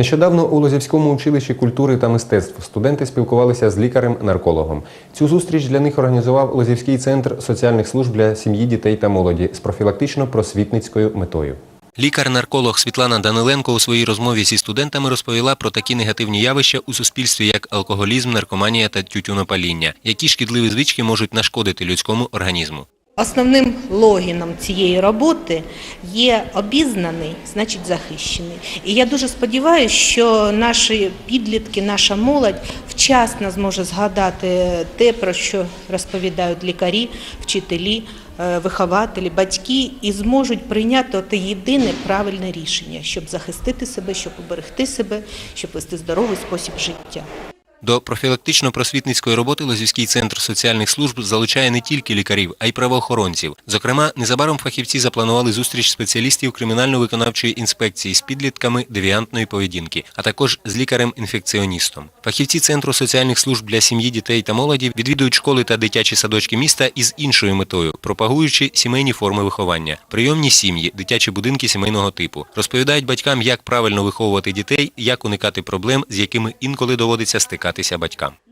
Нещодавно у Лозівському училищі культури та мистецтв студенти спілкувалися з лікарем-наркологом. Цю зустріч для них організував Лозівський центр соціальних служб для сім'ї, дітей та молоді з профілактично-просвітницькою метою. Лікар-нарколог Світлана Даниленко у своїй розмові зі студентами розповіла про такі негативні явища у суспільстві, як алкоголізм, наркоманія та тютюнопаління, які шкідливі звички можуть нашкодити людському організму. Основним логіном цієї роботи є обізнаний, значить захищений. І я дуже сподіваюся, що наші підлітки, наша молодь вчасно зможе згадати те, про що розповідають лікарі, вчителі, е, вихователі, батьки, і зможуть прийняти те єдине правильне рішення, щоб захистити себе, щоб уберегти себе, щоб вести здоровий спосіб життя. До профілактично-просвітницької роботи Лозівський центр соціальних служб залучає не тільки лікарів, а й правоохоронців. Зокрема, незабаром фахівці запланували зустріч спеціалістів кримінально-виконавчої інспекції з підлітками девіантної поведінки, а також з лікарем-інфекціоністом. Фахівці центру соціальних служб для сім'ї, дітей та молоді відвідують школи та дитячі садочки міста із іншою метою, пропагуючи сімейні форми виховання, прийомні сім'ї, дитячі будинки сімейного типу. Розповідають батькам, як правильно виховувати дітей, як уникати проблем, з якими інколи доводиться стикатися батькам.